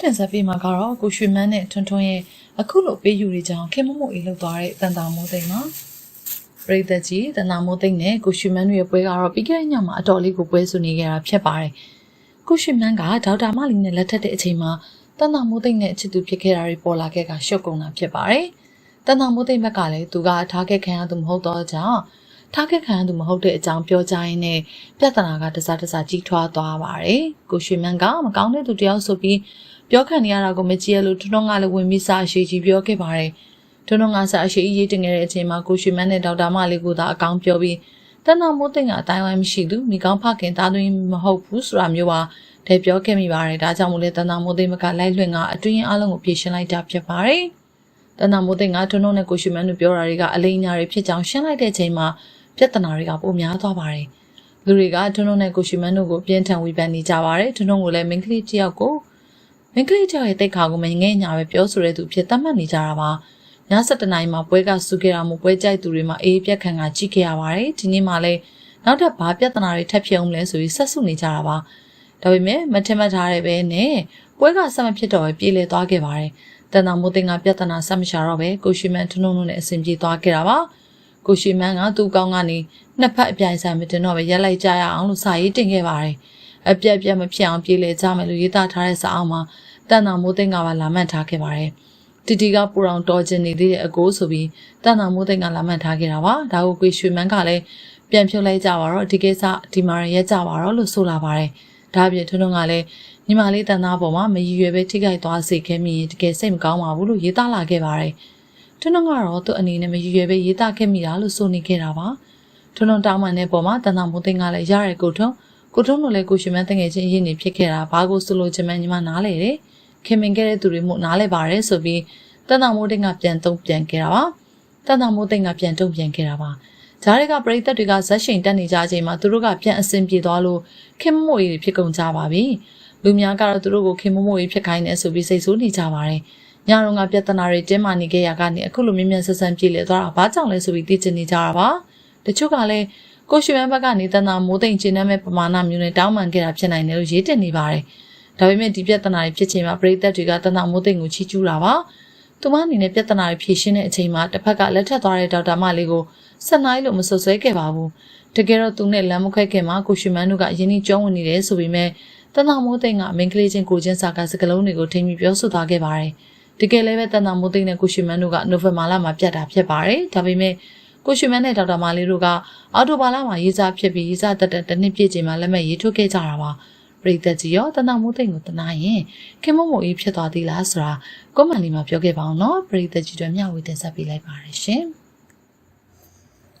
တင်ဆက်ပေးမှာကတော့ကိုရွှေမန်းနဲ့ထွန်းထွန်းရဲ့အခုလိုပေးယူနေကြအောင်ခင်မမို့အေးလောက်သွားတဲ့တန်တာမိုးသိမ်းပါပရိသတ်ကြီးတန်တာမိုးသိမ်းနဲ့ကိုရွှေမန်းတို့ရဲ့ပွဲကတော့ပြီးခဲ့တဲ့ညမှာအတော်လေးကိုပွဲဆူနေကြတာဖြစ်ပါတယ်ကိုရွှေမန်းကဒေါက်တာမလီနဲ့လက်ထပ်တဲ့အချိန်မှာတန်တာမိုးသိမ်းနဲ့အချစ်သူဖြစ်ခဲ့တာတွေပေါ်လာခဲ့ကရှုပ်ကုန်တာဖြစ်ပါတယ်တန်တာမိုးသိမ်းဘက်ကလည်းသူကထားခဲ့ခံရသူမဟုတ်တော့ကြောင့်ထားခဲ့ခံရသူမဟုတ်တဲ့အကြောင်းပြောကြရင်းနဲ့ပြဿနာကတစားတစားကြီးထွားသွားပါတယ်ကိုရွှေမန်းကမကောင်းတဲ့သူတယောက်ဆိုပြီး ပြောခံနေရတာကိုမကြည့်ရလို့ထွန်းထွန်းကလည်းဝင်ပြီးစာအရှိကြီးပြောခဲ့ပါတယ်ထွန်းထွန်းကစာအရှိရေးတင်ခဲ့တဲ့အချိန်မှာကိုရွှေမန်းနဲ့ဒေါက်တာမလေးကိုသာအကောင်းပြောပြီးတန်တော်မိုးသိန်းကအတိုင်းဝိုင်းမရှိသူမိကောင်းဖခင်သားသွင်းမဟုတ်ဘူးဆိုတာမျိုးပါတဲ့ပြောခဲ့မိပါတယ်ဒါကြောင့်မို့လဲတန်တော်မိုးသိန်းမကလိုက်လွင့်ကအတွင်းအလုံးကိုဖြေရှင်းလိုက်တာဖြစ်ပါတယ်တန်တော်မိုးသိန်းကထွန်းထွန်းနဲ့ကိုရွှေမန်းတို့ပြောတာတွေကအလိမ်ညာတွေဖြစ်ကြောင်းရှင်းလိုက်တဲ့အချိန်မှာပြဿနာတွေကပိုများသွားပါတယ်လူတွေကထွန်းထွန်းနဲ့ကိုရွှေမန်းတို့ကိုပြင်းထန်ဝေဖန်နေကြပါတယ်ထွန်းထွန်းကိုလည်းမိန်းကလေးတစ်ယောက်ကို မင်းကလေးကြောင့်ရဲ့တိတ်ခါကိုမငဲ့ညာပဲပြောဆိုတဲ့သူဖြစ်သတ်မှတ်နေကြတာပါည7နာရီမှာပွဲကဆူခဲ့တာမို့ပွဲကြိုက်သူတွေမှာအေးပြက်ခံကကြည့်ခဲ့ရပါတယ်ဒီနေ့မှလည်းနောက်ထပ်ဘာပြဿနာတွေထပ်ဖြစ်အောင်လဲဆိုပြီးဆက်စုနေကြတာပါဒါပေမဲ့မထင်မှတ်ထားတဲ့ပဲနဲ့ပွဲကဆက်မဖြစ်တော့ပဲပြေးလဲသွားခဲ့ပါတယ်တန်တာမိုးတင်ကပြဿနာဆက်မရှာတော့ပဲကိုရှိမန်ထွန်းထွန်းနဲ့အဆင်ပြေသွားခဲ့တာပါကိုရှိမန်ကသူ့ကောင်းကနေနှစ်ဖက်အပြိုင်ဆိုင်မတင်တော့ပဲရက်လိုက်ကြရအောင်လို့စာရေးတင်ခဲ့ပါတယ် အပြက်ပြက်မဖြစ်အောင်ပြေးလဲကြမယ်လို့ရေးသားထားတဲ့စာအုပ်မှာတန်တာမိုးသိန်းကပါလာမှတ်ထားခဲ့ပါတယ်။တီတီကပူအောင်တော်ကျင်နေသေးတဲ့အကိုဆိုပြီးတန်တာမိုးသိန်းကလာမှတ်ထားခဲ့တာပါ။ဒါကိုကိုရွှေမန်းကလည်းပြန်ဖြုတ်လိုက်ကြပါတော့ဒီကိစ္စဒီမာရရက်ကြပါတော့လို့ဆိုလာပါတယ်။ဒါအပြင်ထွန်းထွန်းကလည်းညီမလေးတန်သားပေါ်မှာမရည်ရွယ်ပဲထိခိုက်သွားစေခဲ့မိရင်တကယ်စိတ်မကောင်းပါဘူးလို့ရေးသားလာခဲ့ပါတယ်။ထွန်းထွန်းကတော့သူ့အနေနဲ့မရည်ရွယ်ပဲရေးသားခဲ့မိတာလို့ဆိုနေခဲ့တာပါ။ထွန်းထွန်းတောင်းပန်တဲ့ပုံမှာတန်တာမိုးသိန်းကလည်းရရဲကိုထွန်း ကိုထုံးတို့လည်းကိုရှင်မန်းတငယ်ချင်းရင်းနေဖြစ်ခဲ့တာဘာကိုဆိုလိုချင်မှန်းညီမနားလေတယ်ခင်မင်ခဲ့တဲ့သူတွေမို့နားလဲပါတယ်ဆိုပြီးတန်တာမိုးတိတ်ကပြန်တုံပြန်ခဲ့တာပါတန်တာမိုးတိတ်ကပြန်တုံပြန်ခဲ့တာပါဂျားတွေကပြိသက်တွေကဇက်ရှင်တက်နေကြချိန်မှာသူတို့ကပြန်အဆင်ပြေသွားလို့ခင်မို့ရီဖြစ်ကုန်ကြပါပြီလူများကတော့သူတို့ကိုခင်မို့မို့ရီဖြစ်ခိုင်းတယ်ဆိုပြီးစိတ်ဆိုးနေကြပါတယ်ညတော့ကပြဿနာတွေတင်းမာနေခဲ့ရကနေအခုလိုမြင်မြန်ဆန်ဆန်ပြေလည်သွားတာဘာကြောင့်လဲဆိုပြီးသိချင်နေကြတာပါတချို့ကလည်း ကိုရွှေမန်းဘက်ကနေတန်တာမိုးသိမ့်ကျင်းနှမဲ့ပမာဏမျိုးနဲ့တောင်းပန်ခဲ့တာဖြစ်နိုင်တယ်လို့ရေးတင်နေပါတယ်။ဒါပေမဲ့ဒီပြဿနာတွေဖြစ်ချိန်မှာပရိသတ်တွေကတန်တာမိုးသိမ့်ကိုချီးကျူးတာပါ။သူမအနေနဲ့ပြဿနာတွေဖြေရှင်းတဲ့အချိန်မှာတစ်ဖက်ကလက်ထပ်သွားတဲ့ဒေါက်တာမလေးကိုဆက်နိုင်လို့မဆွဆွဲခဲ့ပါဘူး။တကယ်တော့သူနဲ့လမ်းမခွဲခင်မှာကိုရွှေမန်းတို့ကအရင်ကြီးကြောဝင်နေတယ်ဆိုပေမဲ့တန်တာမိုးသိမ့်ကအမင်းကလေးချင်းကိုချင်းစာကစကလုံးတွေကိုထိမ့်ပြီးပြောဆိုသွားခဲ့ပါတယ်။တကယ်လည်းပဲတန်တာမိုးသိမ့်နဲ့ကိုရွှေမန်းတို့ကနိုဝင်ဘာလမှာပြတ်တာဖြစ်ပါတယ်။ဒါပေမဲ့ ကိုရွှေမန်းနဲ့ဒေါက်တာမာလေးတို့ကအော်တိုဘာလမှာရေးစားဖြစ်ပြီးရေးစားတက်တဲ့တစ်နှစ်ပြည့်ချိန်မှာလက်မှတ်ရေးထိုးခဲ့ကြတာပါပရိသတ်ကြီးရောတနာမိုးသိမ့်ကိုတနာရင်ခင်မမို့အေးဖြစ်သွားသေးလားဆိုတာကွန်မန့်လေးမှာပြောခဲ့ပါအောင်နော်ပရိသတ်ကြီးတို့မျှဝေတင်ဆက်ပေးလိုက်ပါရရှင်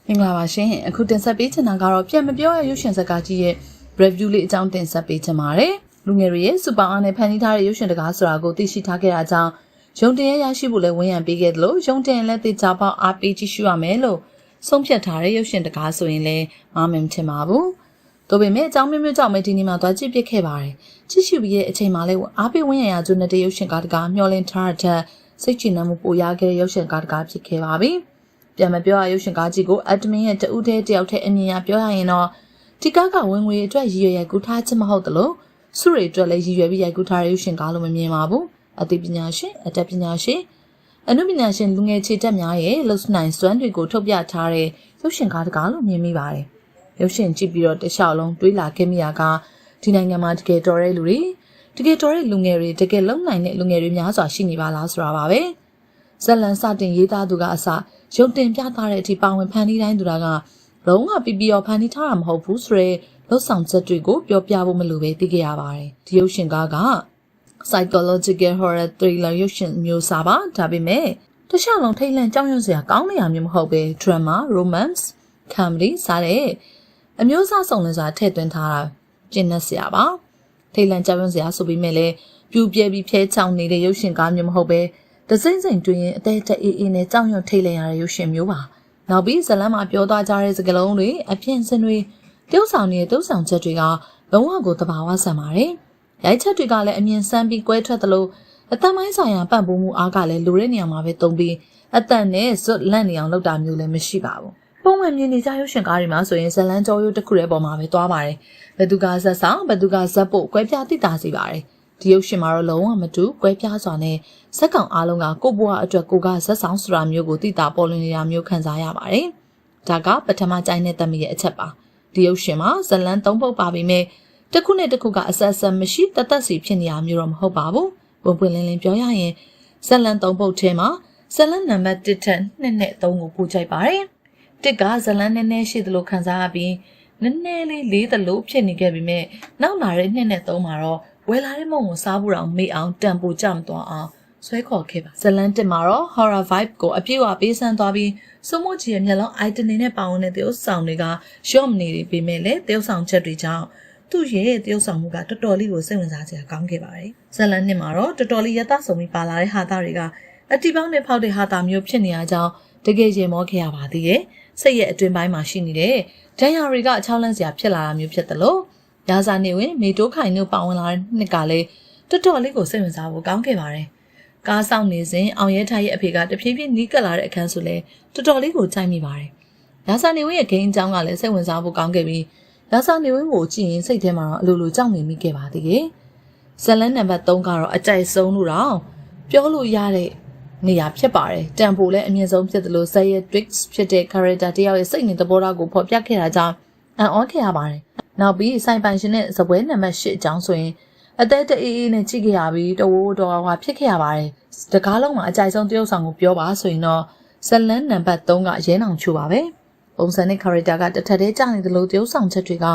မင်္ဂလာပါရှင်အခုတင်ဆက်ပေးချင်တာကတော့ပြန်မပြောရရုပ်ရှင်ဇာတ်ကားကြီးရဲ့ review လေးအကြောင်းတင်ဆက်ပေးချင်ပါတယ်လူငယ်တွေရဲ့စူပါအားနဲ့ဖန်တီးထားတဲ့ရုပ်ရှင်တကားဆိုတာကိုသိရှိထားခဲ့တာကြောင့် ရုံတင်ရရရှိဖို့လည်းဝန်ရံပေးခဲ့တယ်လို့ရုံတင်လည်းတေချာပေါအားပေးကြည့်ရှုရမယ်လို့ဆုံးဖြတ်ထားတဲ့ရုပ်ရှင်တကားဆိုရင်လည်းမမင်ထင်ပါဘူး။ဒါပေမဲ့အကြောင်းမျိုးမျိုးကြောင့်မဒီနေ့မှသွားကြည့်ပြစ်ခဲ့ပါတယ်။ကြည့်ရှုပြီးရဲ့အချိန်မှလည်းအားပေးဝန်းရံရကျွန်းတဲ့ရုပ်ရှင်ကားတကားမျောလင်းထားတဲ့စိတ်ချနှံမှုပိုရခဲ့တဲ့ရုပ်ရှင်ကားတကားဖြစ်ခဲ့ပါပြီ။ပြန်မပြောရရုပ်ရှင်ကားကြီးကိုအက်ဒမင်ရဲ့တဦးတည်းတယောက်တည်းအမြင်အရပြောရရင်တော့ဒီကားကဝင်ငွေအတွက်ရည်ရွယ်ရကူထားခြင်းမဟုတ်သလိုစုရိအတွက်လည်းရည်ရွယ်ပြီးရိုက်ကူးထားတဲ့ရုပ်ရှင်ကားလို့မမြင်ပါဘူး။ အသိပညာရှင်အတတ်ပညာရှင်အနုပညာရှင်လူငယ်ခြေတက်များရဲ့လှုပ်နိုင်စွမ်းတွေကိုထုတ်ပြထားတဲ့ရုပ်ရှင်ကားတကားလို့မြင်မိပါတယ်။ရုပ်ရှင်ကြည့်ပြီးတော့တခြားလုံးတွေးလာခဲ့မိတာကဒီနိုင်ငံမှာတကယ်တော်တဲ့လူတွေတကယ်တော်တဲ့လူငယ်တွေတကယ်လုံနိုင်တဲ့လူငယ်တွေများစွာရှိနေပါလားဆိုတာပါပဲ။ဇလန်စတင်ရေးသားသူကအစရုပ်တင်ပြသတဲ့အထိပါဝင်ဖန်တီးတိုင်းသူကလုံးဝပီပီရောဖန်တီးထားတာမဟုတ်ဘူးဆိုရဲလှုပ်ဆောင်ချက်တွေကိုပြောပြဖို့မလိုပဲသိခဲ့ရပါတယ်။ဒီရုပ်ရှင်ကားက psychological horror thriller ရုပ်ရှင်မျိုးစားပါဒါပေမဲ့တခြားလုံးထိတ်လန့်ကြောက်ရွံ့စရာကောင်းနေရမျိုးမဟုတ်ပဲ drama romance comedy စတဲ့အမျိုးအစားစုံလင်စွာထည့်သွင်းထားတာကျင့်တတ်စရာပါထိတ်လန့်ကြောက်ရွံ့စရာဆိုပြီးမဲ့လည်းပြူပြဲပြီးဖျဲချောင်းနေတဲ့ရုပ်ရှင်ကားမျိုးမဟုတ်ပဲတစိမ့်စိမ့်တွင်အသေးတအေးအေးနဲ့ကြောက်ရွံ့ထိတ်လန့်ရတဲ့ရုပ်ရှင်မျိုးပါနောက်ပြီးဇလန်းမှာပြောသွားကြတဲ့စကားလုံးတွေအပြင်စင်တွေတိုးဆောင်နေတဲ့တိုးဆောင်ချက်တွေကလုံးဝကိုတဘာဝဆန်ပါတယ် ရိုက်ချက်တွေကလည်းအမြင်ဆန်းပြီးကွဲထွက်သလိုအတမိုင်းဆိုင်ရာပံ့ပိုးမှုအားကလည်းလိုတဲ့နေရာမှာပဲတုံးပြီးအတန်နဲ့ဇွတ်လန့်နေအောင်လုပ်တာမျိုးလည်းမရှိပါဘူးပုံမှန်မြင်နေကြရုပ်ရှင်ကားတွေမှာဆိုရင်ဇလန်းကြောရိုးတစ်ခုရဲ့ပုံမှာပဲသွားပါတယ်ဘယ်သူကဇက်ဆောင်ဘယ်သူကဇက်ဖို့ကွဲပြားသိတာစီပါတယ်ဒီရုပ်ရှင်မှာတော့လုံးဝမတူကွဲပြားစွာနဲ့ဇက်ကောင်အားလုံးကကိုယ့်ဘဝအတွက်ကိုကဇက်ဆောင်ဆိုတာမျိုးကိုသိတာပေါ်လွင်နေတာမျိုးခံစားရပါတယ်။ဒါကပထမကြိုင်းတဲ့သမီးရဲ့အချက်ပါ။ဒီရုပ်ရှင်မှာဇလန်၃ပုတ်ပါပေမဲ့ တစ်ခုနဲ့တစ်ခုကအဆက်အဆက်မရှိတသက်စီဖြစ်နေရမျိုးတော့မဟုတ်ပါဘူး။ပုံပွင့်လင်းလင်းပြောရရင်ဇလန်၃ပုတ်ထဲမှာဇလန်နံပါတ်1ထက်2နဲ့3ကိုပို့ကြိုက်ပါတယ်။တစ်ကဇလန်နည်းနည်းရှိသလိုခံစားရပြီးနည်းနည်းလေးလေးသလိုဖြစ်နေခဲ့ပေမဲ့နောက်လာတဲ့2နဲ့3မှာတော့ဝယ်လာတဲ့မုံကိုစားဖို့တောင်မေ့အောင်တန်ပိုကြမသွားအောင်ဆွဲခေါ်ခဲ့ပါဇလန်တစ်မှာတော့ horror vibe ကိုအပြည့်အဝပေးဆန်းသွားပြီးစိုးမိုးကြီးရဲ့မျက်လုံး item တွေနဲ့ပါဝင်တဲ့တရုပ်ဆောင်တွေကရှော့မနေပေမဲ့လည်းတရုပ်ဆောင်ချက်တွေကြောင့် သူ့ရဲ့တရုပ်ဆောင်မှုကတော်တော်လေးကိုစိတ်ဝင်စားစရာကောင်းခဲ့ပါတယ်ဇလန်နှစ်မှာတော့တော်တော်လေးရသဆုံပြီးပါလာတဲ့ဟာသားတွေကအတီပေါင်းနဲ့ဖောက်တဲ့ဟာသားမျိုးဖြစ်နေရကြောင်းတကယ်ရင်မောခဲ့ရပါသေးရဲ့စိတ်ရဲ့အတွင်ပိုင်းမှာရှိနေတဲ့ဒဏ်ရာတွေကအချောင်းလန့်စရာဖြစ်လာတာမျိုးဖြစ်တယ်လို့ရာဇာနေဝင်မေတိုးခိုင်တို့ပါဝင်လာတဲ့နှစ်ကလည်းတော်တော်လေးကိုစိတ်ဝင်စားဖို့ကောင်းခဲ့ပါတယ်။ကားဆောင်နေစဉ်အောင်ရဲထားရဲ့အဖေကတဖြည်းဖြည်းနီးကပ်လာတဲ့အခန်းဆိုလဲတော်တော်လေးကိုကြိုက်မိပါတယ်။ရာဇာနေဝင်ရဲ့ဂိမ်းအကြောင်းကလည်းစိတ်ဝင်စားဖို့ကောင်းခဲ့ပြီး ရာဇာနေဝင်ကိုကြည့်ရင်စိတ်ထဲမှာတော့အလိုလိုကြောက်နေမိခဲ့ပါသေးတယ်။ဇလန်နံပါတ်3ကတော့အကြိုက်ဆုံးလို့တော့ပြောလို့ရတဲ့နေရာဖြစ်ပါတယ်တန်ဖိုလည်းအမြင့်ဆုံးဖြစ်တယ်လို့ဇက်ရဲ့ Twix ဖြစ်တဲ့ character တယောက်ရဲ့စိတ်နဲ့သဘောထားကိုဖော်ပြခဲ့တာကြောင့်အံ့ဩခဲ့ရပါတယ်နောက်ပြီးစိုင်ပိုင်ရှင်နဲ့ဇပွဲနံပါတ်8အကြောင်းဆိုရင်အသက်တအေးအေးနဲ့ကြည့်ခဲ့ရပြီးတဝိုးတော်ဟွာဖြစ်ခဲ့ရပါတယ်တကားလုံးမှာအကြိုက်ဆုံးတရုပ်ဆောင်ကိုပြောပါဆိုရင်တော့ဇလန်နံပါတ်3ကရဲနောင်ချိုပါပဲ ပုံစံနဲ့ character ကတစ်ထက်တည်းကြာနေတယ်လို့တရုပ်ဆောင်ချက်တွေက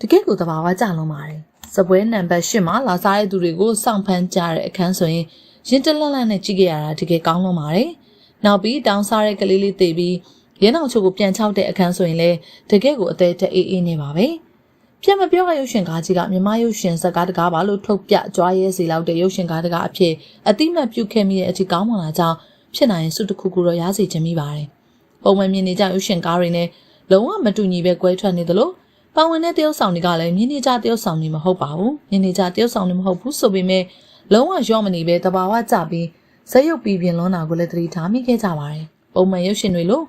တကယ့်ကိုသဘာဝကျလုံးပါတယ်ဇပွဲနံပါတ်8မှာလာစားတဲ့သူတွေကိုစောင့်ဖမ်းကြတဲ့အခန်းဆိုရင်ရင်တလက်လက်နဲ့ကြည့်ခဲ့ရတာတကယ်ကောင်းလုံးပါတယ်။နောက်ပြီးတောင်းစားတဲ့ကလေးလေးတေပြီးရဲနောင်ချိုကိုပြန်ချောက်တဲ့အခန်းဆိုရင်လည်းတကယ်ကိုအသေးတအေးအေးနေပါပဲ။ပြတ်မပြောကရုပ်ရှင်ကားကြီးကမြမရုပ်ရှင်ဇာတ်ကားတကားပါလို့ထုတ်ပြကြွားရဲစီလောက်တဲ့ရုပ်ရှင်ကားတကားအဖြစ်အတိမတ်ပြုခဲ့မိတဲ့အထိကောင်းမလာကြောင်းဖြစ်နိုင်စုတစ်ခုခုတော့ရစေချင်မိပါတယ်။ ပုံမှန်မြင်နေကြရုပ်ရှင်ကားတွေနဲ့လုံးဝမတူညီပဲကွဲထွက်နေသလိုပါဝင်တဲ့တရုပ်ဆောင်တွေကလည်းမြင်နေကြတရုပ်ဆောင်တွေမဟုတ်ပါဘူး။မြင်နေကြတရုပ်ဆောင်တွေမဟုတ်ဘူးဆိုပေမဲ့လုံးဝရော့မနေပဲတဘာဝကြပြီးဇက်ရုပ်ပြီးပြင်လွန်တာကိုလည်းသတိထားမိခဲ့ကြပါတယ်။ပုံမှန်ရုပ်ရှင်တွေလို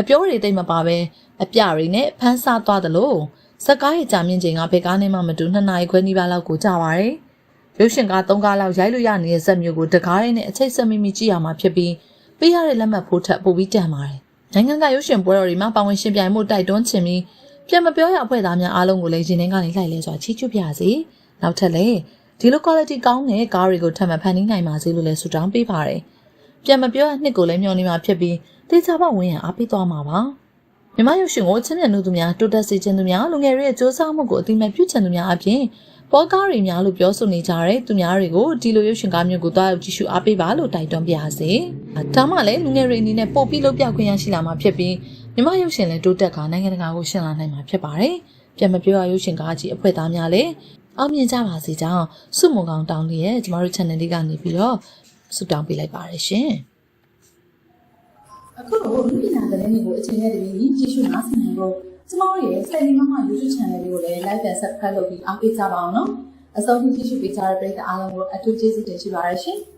အပြောတွေတိတ်မပါပဲအပြတွေနဲ့ဖန်းစားသွားသလိုဇက်ကားရဲ့ကြာမြင့်ချိန်ကဘယ်ကားနဲ့မှမတူနှစ်နာရီခွဲနီးပါးလောက်ကိုကြာပါတယ်။ရုပ်ရှင်ကား၃ကားလောက်ရိုက်လို့ရနေတဲ့ဇက်မျိုးကိုတကားရင်းနဲ့အချိတ်ဆက်မိမိကြည့်ရမှာဖြစ်ပြီးပေးရတဲ့လက်မှတ်ဖိုးထက်ပိုပြီးတန်ပါတယ်။ နိုင်ငံကရုပ်ရှင်ပွဲတော်တွေမှာပါဝင်ရှင်ပြိုင်မှုတိုက်တွန်းခြင်းပြီးပြန်မပြောရအဖွဲ့သားများအားလုံးကိုလည်းရင်ထဲကနေလိုက်လဲစွာချီးကျူးပြရစီ။နောက်ထပ်လည်းဒီလို quality ကောင်းတဲ့ကားတွေကိုထပ်မံဖန်တီးနိုင်ပါစေလို့လည်းဆုတောင်းပေးပါတယ်။ပြန်မပြောရနှစ်ကိုလည်းမျှော်နေမှာဖြစ်ပြီးတေချာပေါဝင်ရအားပေးသွားမှာပါ။မြမရုပ်ရှင်ကိုချင်းမြတ်လူသူများတိုးတက်စေခြင်းသူများလူငယ်တွေရဲ့စ조사မှုကိုအတိမတ်ပြုချင်သူများအပြင် ပေါ်ကားတွေများလို့ပြောဆိုနေကြတဲ့သူများတွေကိုဒီလိုရုပ်ရှင်ကားမျိုးကိုသွားရောက်ကြည့်ရှုအားပေးပါလို့တိုက်တွန်းပါရစေ။ဒါမှလည်းလူငယ်တွေအနေနဲ့ပို့ပြီးလုပ်ပြခွင့်ရရှိလာမှာဖြစ်ပြီးမြမရုပ်ရှင်လည်းတိုးတက်ကနိုင်ငံတကာကိုရှင်းလာနိုင်မှာဖြစ်ပါတယ်။ပြန်မပြောရရုပ်ရှင်ကားကြီးအဖွဲ့သားများလည်းအောင်မြင်ကြပါစေကြောင်းစုမုံကောင်တောင်းလေးရဲ့ကျမတို့ channel လေးကနေပြီးတော့ဆုတောင်းပေးလိုက်ပါတယ်ရှင်။အခုတော့ဒီပညာသတင်းတွေကိုအချိန်နဲ့တပြေးညီကြည့်ရှုနားဆင်နိုင်ဖို့ ကျမတို့ရဲ့ Steady Mama YouTube Channel လေးကိုလည်း Like and Subscribe လုပ်ပြီးအားပေးကြပါအောင်နော်အဆုံးထိကြည့်ရှုပေးကြတဲ့ပရိသတ်အားလုံးကိုအထူးကျေးဇူးတင်ရှိပါရရှင်။